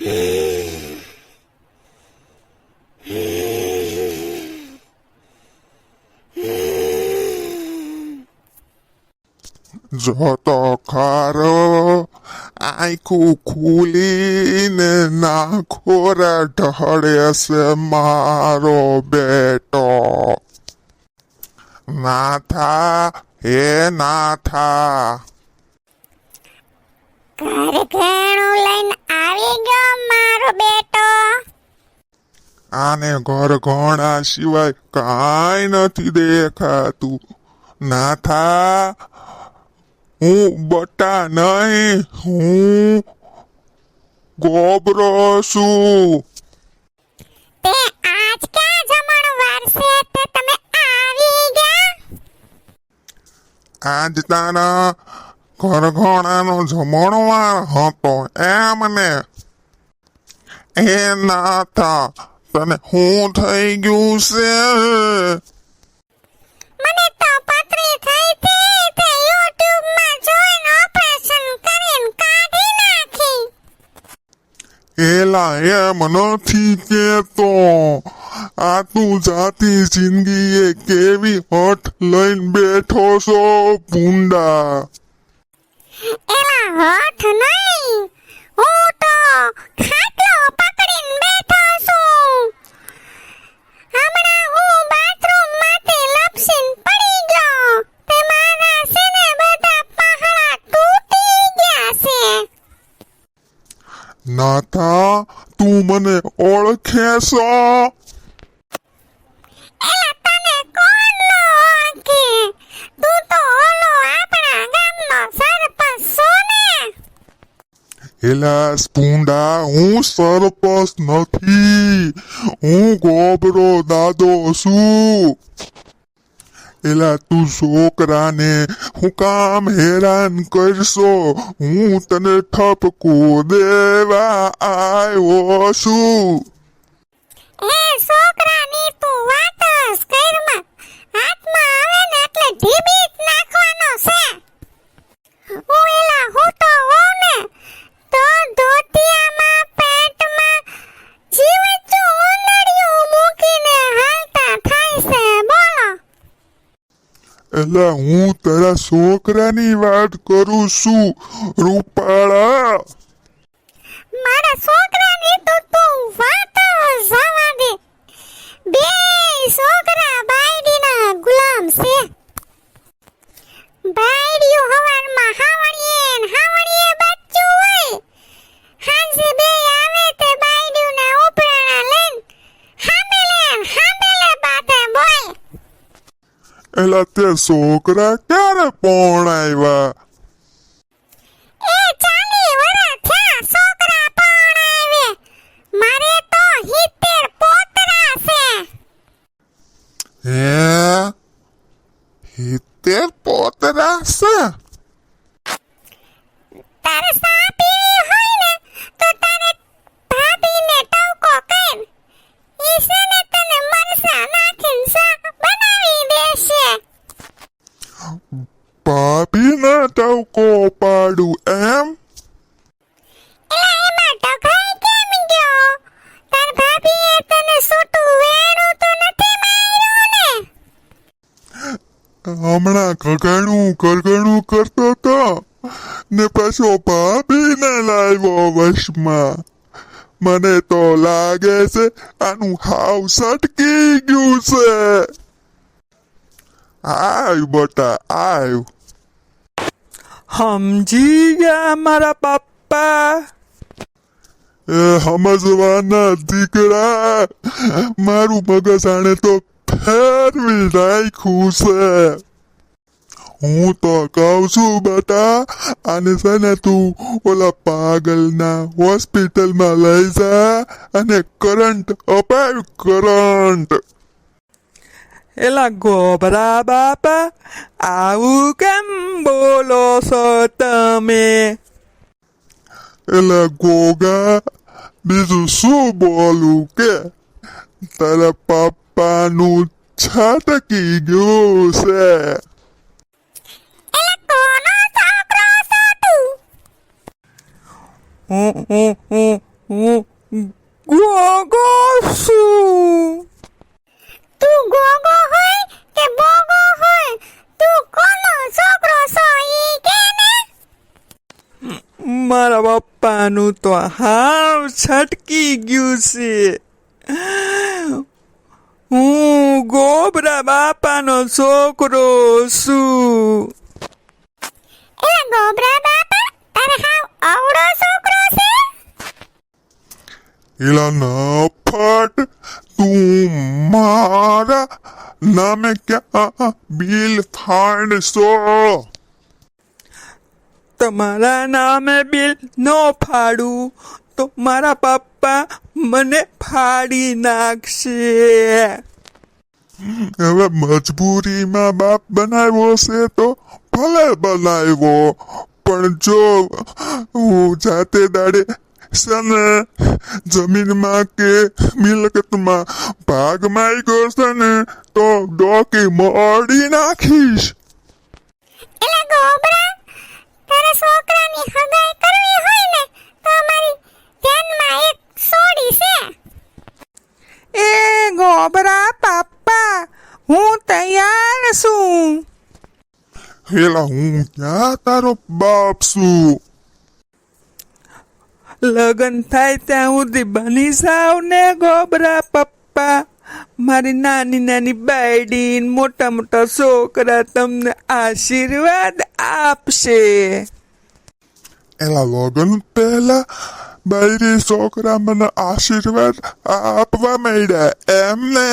જો તો ખારો આખું ખુલીને નાખોરે ઢળે છે મારો બેટો નાથા હે નાથા ઘર ઘેણું લઈને આવી ગયો મારો બેટો? આને ઘર ઘણા સિવાય કાંઈ નથી દેખાતું. નાથા હું બટા નહીં હું ગોબરો છું. તે આજ ક્યાં જમણવાર છે તે તમે આવી ગયા? આજ તારા ઘર ઘણાનો જમણવાર હતો. એમને એ નાથા તને હું થઈ ગયું છે? મને તો પતરી થઈ હતી તે YouTube માં જોઈને ઓપરેશન કરીને કાઢી નાખી. એલા એમ નથી કેતો. આ તું જાતી જિંદગીએ કેવી હઠ લઈને બેઠો છો ભૂંડા? એલા હઠ નહીં. હું તો ખાટલો પકડીને બેઠો છું. હમણાં હું બાથરૂમમાંથી લપસીને પડી ગયો. તે મારા છે બધા પહાડા તૂટી ગયા છે. નાથા તું મને ઓળખે છો? એલા તને કોણ ન ઓળખે તું તો ઓલો આપણા ગામનો સરપંચ છો ને એલા સ્પુંડા, હું સરપસ નથી. હું ગોબરો દાદો છું. એલા, તું છોકરાને હું કામ હેરાન કરશો. હું તને ઠપકો દેવા આવ્યો છું. એ આવે ને એટલે ઢીબી નાખવાનો છે એટલે હું તારા છોકરાની વાત કરું છું રૂપાળા મારા છોકરાની તો તું વાત જ જવા દે બે છોકરા બાયડીના ગુલામ છે બાયડીયું હવારમાં હાવણીએ ને હાવણીએ બચ્ચું હોય હાંજે બે આવે તે બાયડીયુંને ઉપરાણા લઈને હામેલે ને હામેલે બાતે બોલ એલા તે છોકરા ક્યારે પરણાવ્યા એ ચાલી વરા થયા છોકરા પણ આવે મારે તો હિતેર પોતરા છે. હે? હિતેર પોતરા છે? હમણાં ઘરઘણું ઘરઘણું કરતો હતો ને પાછો ભાભીને લાવ્યો વશમાં. મને તો લાગે છે આનું હાવ સટકી ગયું છે. આવ બટા આવ. સમજી ગયા મારા પપ્પા? એ સમજવાના દીકરા. મારું મગજ આણે તો ફેરવી નાખ્યું છે. હું તો કહું છું બેટા આને છે ને તું ઓલા પાગલના હોસ્પિટલમાં લઈ જા અને કરંટ અપાવ કરંટ. એલા ગોબરા બાપા આવું કેમ બોલો છો તમે? એલા ગોગા બીજું શું બોલું કે? તારા પપ્પાનું છટકી ગયું છે એલા કોનો છોકરો છો તું હું હું હું હું ગોગો છું તું ગોગો હોય કે બોગો હોય તું કોનો છોકરો છો ઈ કે ને મારા પપ્પાનું તો હાવ છટકી ગયું છે હું ગોબરા બાપાનો છોકરો છું એલા ગોબરા બાપા તારે હાવ અવળો છોકરો છે એલા નફટ તું મારા નામે ક્યાં બિલ ફાડશો તમારા નામે બિલ ન ફાડું તો મારા પપ્પા મને ફાડી નાખશે. હવે મજબૂરીમાં બાપ બનાવ્યો છે તો ભલે બનાવ્યો પણ જો હું જાતે દાડે સને જમીનમાં કે મિલકતમાં ભાગ માંગ્યો છે ને તો ડોકી મોડી નાખીશ. એલા ગોબરા તારા છોકરાની હગાઈ કરવી હોય ને તો અમારી ધ્યાનમાં એક સોડી છે એ ગોબરા પપ્પા હું તૈયાર છું હેલા હું ક્યાં તારો બાપ છું લગન થાય ત્યાં સુધી બની સાવ ને ગોબરા પપ્પા. મારી નાની નાની બાયડી મોટા મોટા છોકરા તમને આશીર્વાદ આપશે. એલા લગન પહેલા બૈરી છોકરા મને આશીર્વાદ આપવા માંડ્યા એમને.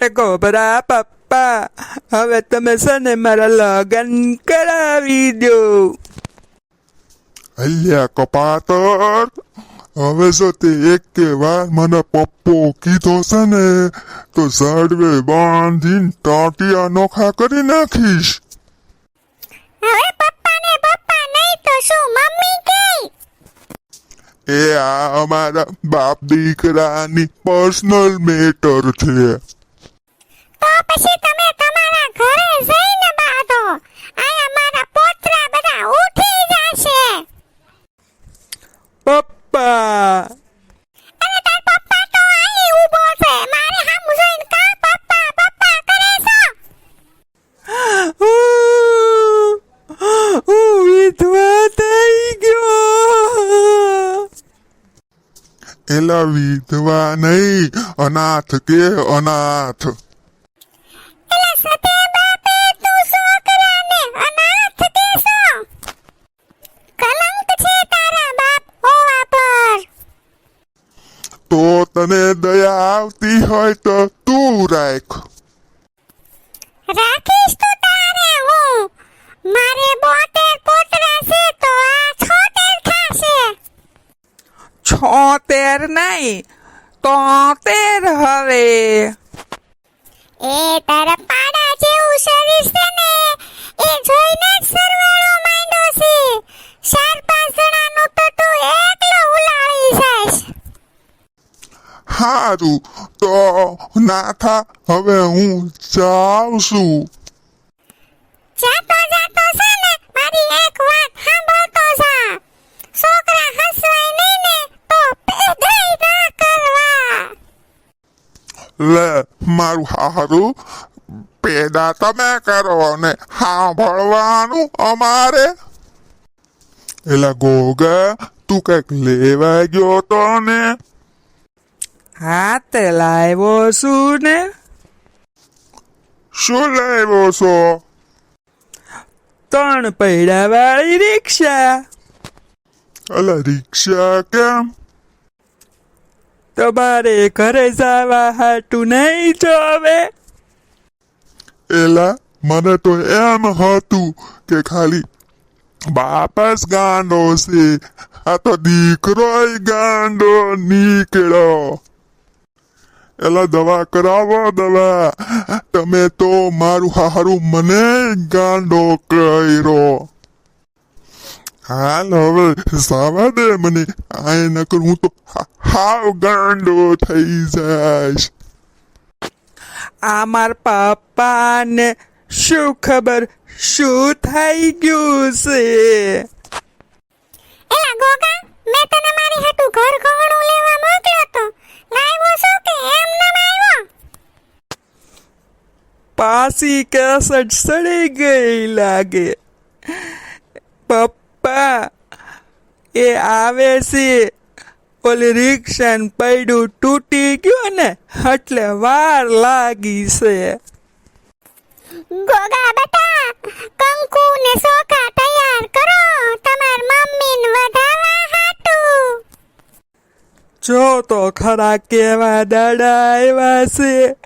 એ ગોબરા પપ્પા. હવે તમે છે ને મારા લગન કરાવી દો. અલ્યા કપાતર હવે જો તે એક કે વાર મને પપ્પો કીધો છે ને તો ઝાડવે બાંધીને ટાટિયા નોખા કરી નાખીશ. હવે પપ્પાને પપ્પા નહીં તો શું મમ્મી કે એ આ અમારા બાપ દીકરાની પર્સનલ મેટર છે. પછી તમે તમારા ઘરે જઈને બાંધો. આ મારા પોતરા બધા ઉઠી જશે. પપ્પા. તાર પપ્પા તો અહીં ઊભો છે. મારે સામું જોઈને કા પપ્પા? પપ્પા કરે છો? હું વિધવા થઈ ગયો. એલા વિધવા નહીં. અનાથ કે અનાથ? તને દયા આવતી હોય તો તું રાખ રાખીશ તો તારે હું મારે બોતેર પોતરા છે તો આ છોતેર થાશે છોતેર નહીં તોતેર હવે એ તારા પાડા જેવું શરીર છે હારું તો નાથા હવે હું જાઉં છું. જાતો જાતો છે ને મારી એક વાત સાંભળતો જા. છોકરા હસવાય નહીં ને તો પેદાય ના કરવા. લે મારું હારું પેદા તમે કરો ને સાંભળવાનું અમારે. એલા ગોગા તું કંઈક લેવા ગયો તો ને? હાથ લાવ્યો છું ને. શું લાવ્યો છો? ત્રણ પૈડા વાળી રિક્ષા. અલા રિક્ષા કેમ? તમારે ઘરે જવા હાટું નહીં જોવે. એલા મને તો એમ હતું કે ખાલી બાપસ ગાંડો છે. આ તો દીકરોય ગાંડો નીકળ્યો. એલા દવા કરાવો દવા. તમે તો મારું હારું મને ગાંડો કર્યો. હાલ હવે સાવા દે મને. આય નકર હું તો હાવ ગાંડો થઈ જાય આ પાપાને પપ્પાને શું ખબર શું થઈ ગયું છે? એલા ગોગા મેં તને મારી હાટુ મારી કેસટ સડી ગઈ લાગે. પપ્પા એ આવે છે. ઓલી રિક્ષાને પૈડું તૂટી ગયું ને એટલે વાર લાગી છે. ગોગા બેટા કંકુ ને સોખા તૈયાર કરો તમાર મમ્મીને વધાવા હાટુ. જો તો ખરા કેવા દાડા આવ્યા છે.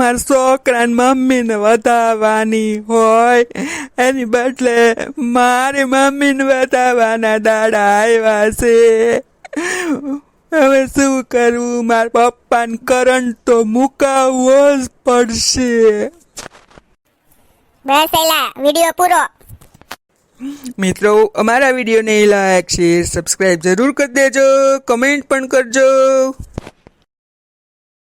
મારા છોકરાને મમ્મીને વધાવવાની હોય. એની બદલે મારી મમ્મીને વધાવવાના દાડા આવ્યા છે. હવે શું કરવું મારા પપ્પાને કરંટ તો મુકાવવો જ પડશે. બસ એલા વિડિયો પૂરો. મિત્રો અમારા વિડીયોને લાઈક શેર સબસ્ક્રાઈબ જરૂર કરી દેજો. કમેન્ટ પણ કરજો.